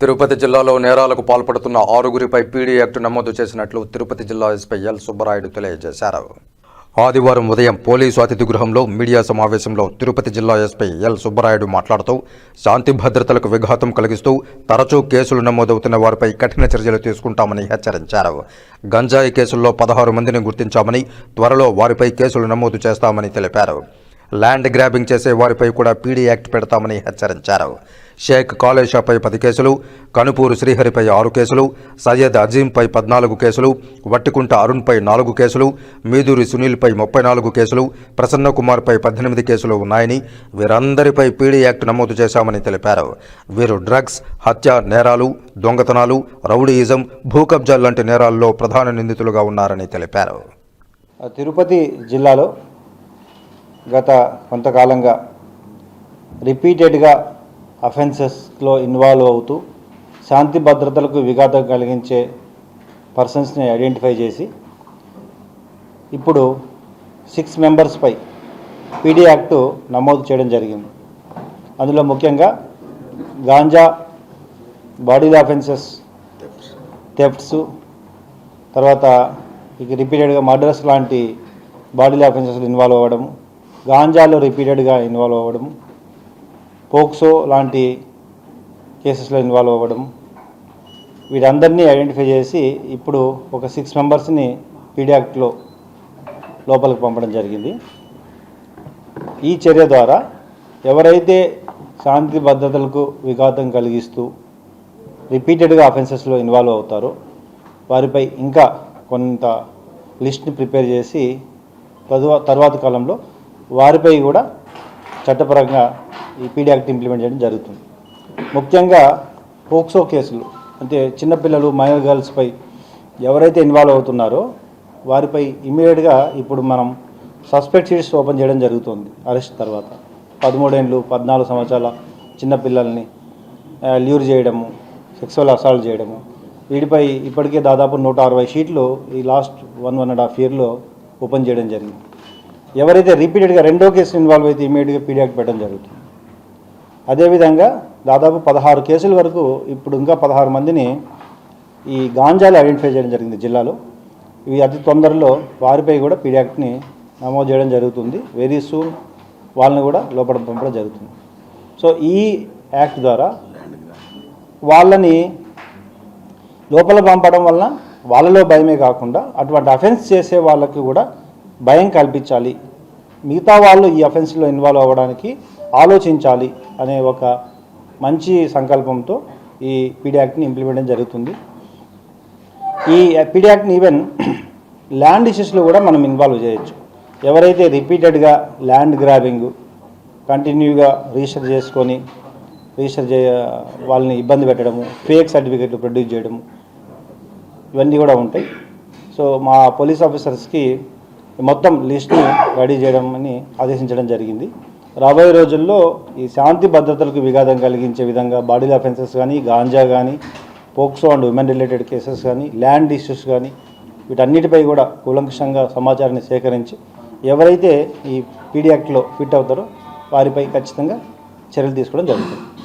తిరుపతి జిల్లాలో నేరాలకు పాల్పడుతున్న ఆరుగురిపై పీడీ యాక్ట్ నమోదు చేసినట్లు తిరుపతి జిల్లా ఎస్పీ ఎల్ సుబ్బరాయుడు తెలియజేశారు. ఆదివారం ఉదయం పోలీసు అతిథి గృహంలో మీడియా సమావేశంలో తిరుపతి జిల్లా ఎస్పీ ఎల్ సుబ్బరాయుడు మాట్లాడుతూ శాంతి భద్రతలకు విఘాతం కలిగిస్తూ తరచూ కేసులు నమోదవుతున్న వారిపై కఠిన చర్యలు తీసుకుంటామని హెచ్చరించారు. గంజాయి కేసుల్లో పదహారు మందిని గుర్తించామని త్వరలో వారిపై కేసులు నమోదు చేస్తామని తెలిపారు. ల్యాండ్ గ్రాబింగ్ చేసే వారిపై కూడా పీడీ యాక్ట్ పెడతామని హెచ్చరించారు. షేక్ కాలేషాపై పది కేసులు కనుపూరు శ్రీహరిపై ఆరు కేసులు సయ్యద్ అజీంపై పద్నాలుగు కేసులు వట్టికుంట అరుణ్పై నాలుగు కేసులు మీదూరి సునీల్పై ముప్పై నాలుగు కేసులు ప్రసన్నకుమార్పై పద్దెనిమిది కేసులు ఉన్నాయని వీరందరిపై పీడీ యాక్ట్ నమోదు చేశామని తెలిపారు. వీరు డ్రగ్స్ హత్య నేరాలు దొంగతనాలు రౌడీయిజం భూకబ్జాల్ లాంటి నేరాల్లో ప్రధాన నిందితులుగా ఉన్నారని తెలిపారు. తిరుపతి జిల్లాలో గత కొంతకాలంగా రిపీటెడ్గా అఫెన్సెస్లో ఇన్వాల్వ్ అవుతూ శాంతి భద్రతలకు విఘాతం కలిగించే పర్సన్స్ని ఐడెంటిఫై చేసి ఇప్పుడు సిక్స్ మెంబర్స్పై పీడీ యాక్టు నమోదు చేయడం జరిగింది. అందులో ముఖ్యంగా గాంజా బాడీల అఫెన్సెస్ థెఫ్ట్స్ తర్వాత ఇక రిపీటెడ్గా మర్డర్స్ లాంటి బాడీల అఫెన్సెస్లో ఇన్వాల్వ్ అవ్వడం గాంజాలో రిపీటెడ్గా ఇన్వాల్వ్ అవ్వడం పోక్సో లాంటి కేసెస్లో ఇన్వాల్వ్ అవ్వడం. వీరందరినీ ఐడెంటిఫై చేసి ఇప్పుడు ఒక సిక్స్ మెంబర్స్ని పీడియాక్ట్లో లోపలికి పంపడం జరిగింది. ఈ చర్య ద్వారా ఎవరైతే శాంతి భద్రతలకు విఘాతం కలిగిస్తూ రిపీటెడ్గా అఫెన్సెస్లో ఇన్వాల్వ్ అవుతారో వారిపై ఇంకా కొంత లిస్ట్ని ప్రిపేర్ చేసి తదువా తర్వాత కాలంలో వారిపై కూడా చట్టపరంగా ఈ పీడీ యాక్ట్ ఇంప్లిమెంట్ చేయడం జరుగుతుంది. ముఖ్యంగా పోక్సో కేసులు అంటే చిన్నపిల్లలు మైనర్ గర్ల్స్పై ఎవరైతే ఇన్వాల్వ్ అవుతున్నారో వారిపై ఇమీడియట్గా ఇప్పుడు మనం సస్పెక్ట్ షీట్స్ ఓపెన్ చేయడం జరుగుతుంది అరెస్ట్ తర్వాత. పదమూడేళ్ళు పద్నాలుగు సంవత్సరాల చిన్నపిల్లల్ని ల్యూర్ చేయడము సెక్సువల్ అసాల్ట్ చేయడము. వీటిపై ఇప్పటికే దాదాపు నూట అరవై షీట్లు ఈ last one one and half ఇయర్లో ఓపెన్ చేయడం జరిగింది. ఎవరైతే రిపీటెడ్గా రెండో కేసు ఇన్వాల్వ్ అయితే ఇమీడియట్గా పీడియాక్ట్ పెట్టడం జరుగుతుంది. అదేవిధంగా దాదాపు పదహారు కేసుల వరకు ఇప్పుడు ఇంకా పదహారు మందిని ఈ గాంజాలు ఐడెంటిఫై చేయడం జరిగింది జిల్లాలో. ఇవి అతి తొందరలో వారిపై కూడా పీడియాక్ట్ని నమోదు చేయడం జరుగుతుంది. వెరీ సూన్ వాళ్ళని కూడా లోపల పంపడం జరుగుతుంది. సో ఈ యాక్ట్ ద్వారా వాళ్ళని లోపల పంపడం వలన వాళ్ళలో భయమే కాకుండా అటువంటి అఫెన్స్ చేసే వాళ్ళకి కూడా భయం కల్పించాలి. మిగతా వాళ్ళు ఈ అఫెన్స్లో ఇన్వాల్వ్ అవ్వడానికి ఆలోచించాలి అనే ఒక మంచి సంకల్పంతో ఈ పీడీ యాక్ట్ని ఇంప్లిమెంట్ జరుగుతుంది. ఈ పీడీ యాక్ట్ని ఈవెన్ ల్యాండ్ ఇష్యూస్లో కూడా మనం ఇన్వాల్వ్ చేయొచ్చు. ఎవరైతే రిపీటెడ్గా ల్యాండ్ గ్రాబింగ్ కంటిన్యూగా రిజిస్టర్ చేసుకొని రిజిస్టర్ చేయ వాళ్ళని ఇబ్బంది పెట్టడము ఫేక్ సర్టిఫికెట్లు ప్రొడ్యూస్ చేయడము ఇవన్నీ కూడా ఉంటాయి. సో మా పోలీస్ ఆఫీసర్స్కి మొత్తం లిస్ట్ని రెడీ చేయడం అని ఆదేశించడం జరిగింది. రాబోయే రోజుల్లో ఈ శాంతి భద్రతలకు విఘాతం కలిగించే విధంగా బాడీ అఫెన్సెస్ కానీ గాంజా కానీ POCSO and women related cases కానీ ల్యాండ్ ఇష్యూస్ కానీ వీటన్నిటిపై కూడా కూలంకషంగా సమాచారాన్ని సేకరించి ఎవరైతే ఈ పీడియాక్ట్లో ఫిట్ అవుతారో వారిపై ఖచ్చితంగా చర్యలు తీసుకోవడం జరుగుతుంది.